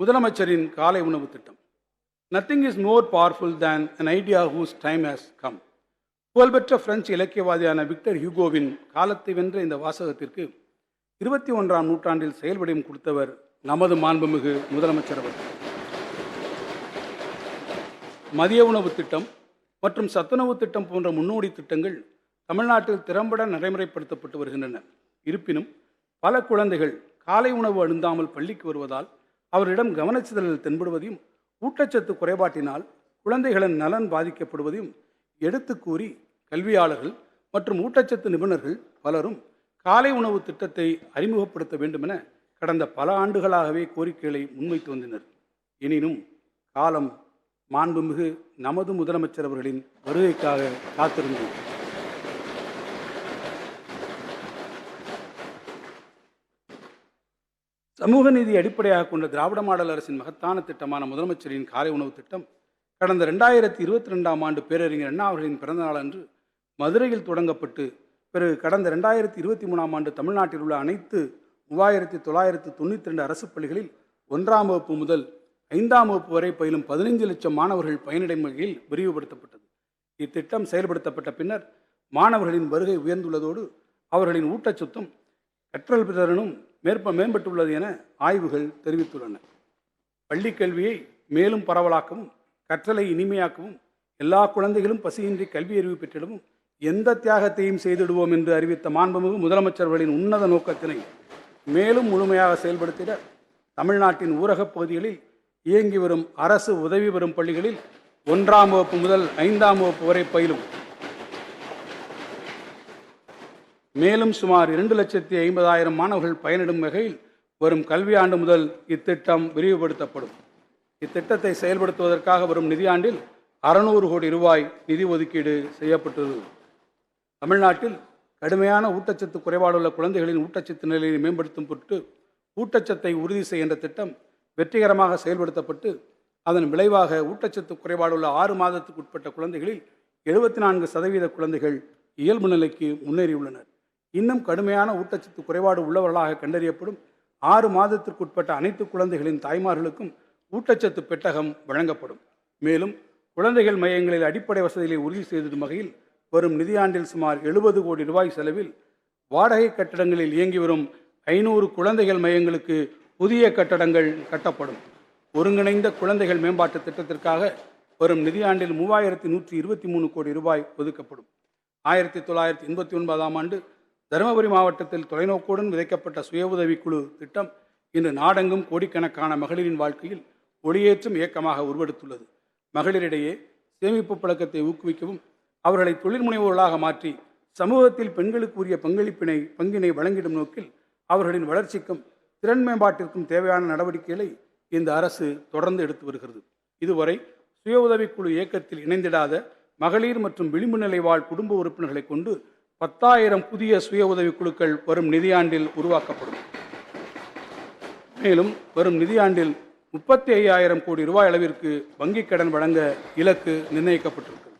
முதலமைச்சரின் காலை உணவு திட்டம். Nothing is more powerful than an idea whose time has come புகழ்பெற்ற பிரெஞ்சு இலக்கியவாதியான விக்டர் ஹியூகோவின் காலத்தை வென்ற இந்த வாசகத்திற்கு இருபத்தி ஒன்றாம் நூற்றாண்டில் செயல்படையும் கொடுத்தவர் நமது மாண்புமிகு முதலமைச்சர் அவர்கள். மதிய உணவு திட்டம் மற்றும் சத்துணவு திட்டம் போன்ற முன்னோடி திட்டங்கள் தமிழ்நாட்டில் திறம்பட நடைமுறைப்படுத்தப்பட்டு வருகின்றன. இருப்பினும் பல குழந்தைகள் காலை உணவு அழுந்தாமல் பள்ளிக்கு வருவதால் அவரிடம் கவனச்சிதழல் தென்படுவதையும் ஊட்டச்சத்து குறைபாட்டினால் குழந்தைகளின் நலன் பாதிக்கப்படுவதையும் எடுத்து கூறி கல்வியாளர்கள் மற்றும் ஊட்டச்சத்து நிபுணர்கள் பலரும் காலை உணவு திட்டத்தை அறிமுகப்படுத்த வேண்டுமென கடந்த பல ஆண்டுகளாகவே கோரிக்கைகளை முன்வைத்து வந்தனர். எனினும் காலம் மாண்புமிகு நமது முதலமைச்சர் அவர்களின் வருகைக்காக காத்திருந்தது சமூக நீதி அடிப்படையாக கொண்ட திராவிட மாடல் அரசின் மகத்தான திட்டமான முதலமைச்சரின் காலை உணவு திட்டம் கடந்த ரெண்டாயிரத்தி இருபத்தி ரெண்டாம் ஆண்டு பேரறிஞர் அண்ணா அவர்களின் பிறந்த நாளன்று அன்று மதுரையில் தொடங்கப்பட்டு பிறகு கடந்த ரெண்டாயிரத்தி இருபத்தி மூணாம் ஆண்டு தமிழ்நாட்டில் உள்ள அனைத்து மூவாயிரத்தி தொள்ளாயிரத்து தொண்ணூற்றி ரெண்டு அரசு பள்ளிகளில் ஒன்றாம் வகுப்பு முதல் ஐந்தாம் வகுப்பு வரை பயிலும் பதினைந்து லட்சம் மாணவர்கள் பயனடையும் வகையில் விரிவுபடுத்தப்பட்டது. இத்திட்டம் செயல்படுத்தப்பட்ட பின்னர் மாணவர்களின் வருகை உயர்ந்துள்ளதோடு அவர்களின் ஊட்டச்சத்தும் கற்றல் பிறனும் மேற்ப மேம்பட்டுள்ளது என ஆய்வுகள் தெரிவித்துள்ளன. பள்ளிக் கல்வியை மேலும் பரவலாக்கவும் கற்றலை இனிமையாக்கவும் எல்லா குழந்தைகளும் பசியின்றி கல்வி அறிவு பெற்றிடவும் எந்த தியாகத்தையும் செய்திடுவோம் என்று அறிவித்த மாண்புமிகு முதலமைச்சர்களின் உன்னத நோக்கத்தினை மேலும் முழுமையாக செயல்படுத்திட தமிழ்நாட்டின் ஊரகப் பகுதிகளில் இயங்கி வரும் அரசு உதவி பெறும் பள்ளிகளில் ஒன்றாம் வகுப்பு முதல் ஐந்தாம் வகுப்பு வரை பயிலும். மேலும் சுமார் இரண்டு லட்சத்தி ஐம்பதாயிரம் மாணவர்கள் பயனிடும் வகையில் வரும் கல்வியாண்டு முதல் இத்திட்டம் விரிவுபடுத்தப்படும். இத்திட்டத்தை செயல்படுத்துவதற்காக வரும் நிதியாண்டில் அறுநூறு கோடி ரூபாய் நிதி ஒதுக்கீடு செய்யப்பட்டது. தமிழ்நாட்டில் கடுமையான ஊட்டச்சத்து குறைபாடுள்ள குழந்தைகளின் ஊட்டச்சத்து நிலையை மேம்படுத்தும் பொருட்டு ஊட்டச்சத்தை உறுதி செய்கின்ற திட்டம் வெற்றிகரமாக செயல்படுத்தப்பட்டு அதன் விளைவாக ஊட்டச்சத்து குறைபாடுள்ள ஆறு மாதத்துக்கு உட்பட்ட குழந்தைகளில் எழுபத்தி நான்கு சதவீத குழந்தைகள் இயல்பு நிலைக்கு முன்னேறியுள்ளனர். இன்னும் கடுமையான ஊட்டச்சத்து குறைபாடு உள்ளவர்களாக கண்டறியப்படும் ஆறு மாதத்திற்குட்பட்ட அனைத்து குழந்தைகளின் தாய்மார்களுக்கும் ஊட்டச்சத்து பெட்டகம் வழங்கப்படும். மேலும் குழந்தைகள் மையங்களில் அடிப்படை வசதிகளை உறுதி செய்திடும் வகையில் வரும் நிதியாண்டில் சுமார் எழுபது கோடி ரூபாய் செலவில் வாடகை கட்டடங்களில் இயங்கி வரும் ஐநூறு குழந்தைகள் மையங்களுக்கு புதிய கட்டடங்கள் கட்டப்படும். ஒருங்கிணைந்த குழந்தைகள் மேம்பாட்டு திட்டத்திற்காக வரும் நிதியாண்டில் மூவாயிரத்தி நூற்றி இருபத்தி மூணு கோடி ரூபாய் ஒதுக்கப்படும். ஆயிரத்தி தொள்ளாயிரத்தி எண்பத்தி ஒன்பதாம் ஆண்டு தருமபுரி மாவட்டத்தில் தொலைநோக்குடன் விதைக்கப்பட்ட சுய உதவிக்குழு திட்டம் இன்று நாடெங்கும் கோடிக்கணக்கான மகளிரின் வாழ்க்கையில் ஒளியேற்றும் இயக்கமாக உருவெடுத்துள்ளது. மகளிரிடையே சேமிப்பு பழக்கத்தை ஊக்குவிக்கவும் அவர்களை தொழில் முனைவோர்களாக மாற்றி சமூகத்தில் பெண்களுக்கு உரிய பங்களிப்பினை பங்கினை வழங்கிடும் நோக்கில் அவர்களின் வளர்ச்சிக்கும் திறன் மேம்பாட்டிற்கும் தேவையான நடவடிக்கைகளை இந்த அரசு தொடர்ந்து எடுத்து வருகிறது. இதுவரை சுய உதவிக்குழு இயக்கத்தில் இணைந்திடாத மகளிர் மற்றும் விளிம்பு நிலை வாழ் குடும்ப உறுப்பினர்களை கொண்டு பத்தாயிரம் புதிய சுய உதவிக்குழுக்கள் வரும் நிதியாண்டில் உருவாக்கப்படும். மேலும் வரும் நிதியாண்டில் முப்பத்தி ஐயாயிரம் கோடி ரூபாய் அளவிற்கு வங்கிக் கடன் வழங்க இலக்கு நிர்ணயிக்கப்பட்டிருக்கிறது.